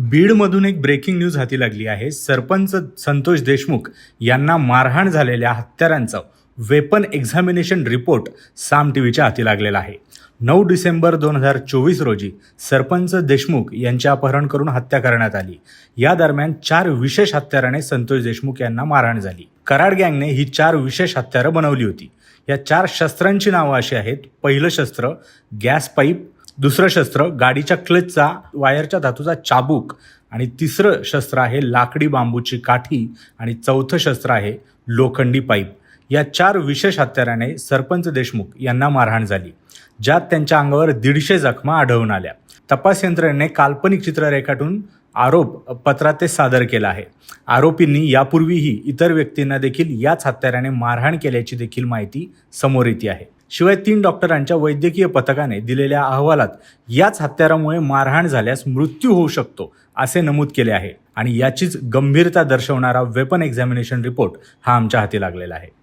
बीडमधून एक breaking news हाती लागली आहे. सरपंच संतोष देशमुख यांना मारहाण झालेल्या हत्यारांचं weapon examination report Saam T व्हीच्या हाती लागलेला आहे. नऊ डिसेंबर दोन हजार चोवीस रोजी सरपंच देशमुख यांचे अपहरण करून हत्या करण्यात आली. या दरम्यान चार विशेष हत्याराने संतोष देशमुख यांना मारहाण झाली. कराड गँगने ही चार विशेष हत्यारं बनवली होती. या चार शस्त्रांची नावं अशी आहेत. पहिलं शस्त्र गॅस पाईप दुसरं शस्त्र गाडीच्या क्लचचा वायरच्या धातूचा चाबूक. आणि तिसरं शस्त्र आहे लाकडी बांबूची काठी. आणि चौथं शस्त्र आहे लोखंडी पाईप. या चार विशेष हत्याराने सरपंच देशमुख यांना मारहाण झाली ज्यात त्यांच्या अंगावर दीडशे जखमा आढळून आल्या. तपास यंत्रणेने काल्पनिक चित्र रेखाटून आरोप पत्रात ते सादर केला आहे. आरोपींनी यापूर्वीही इतर व्यक्तींना देखील याच हत्याराने मारहाण केल्याची देखील माहिती समोर येते आहे. शिवाय तीन डॉक्टरांच्या वैद्यकीय पथकाने दिलेल्या अहवालात याच हत्यारामुळे मारहाण झाल्यास मृत्यू होऊ शकतो असे नमूद केले आहे. आणि याचीच गंभीरता दर्शवणारा वेपन एक्झामिनेशन रिपोर्ट हा आमच्या हाती लागलेला आहे.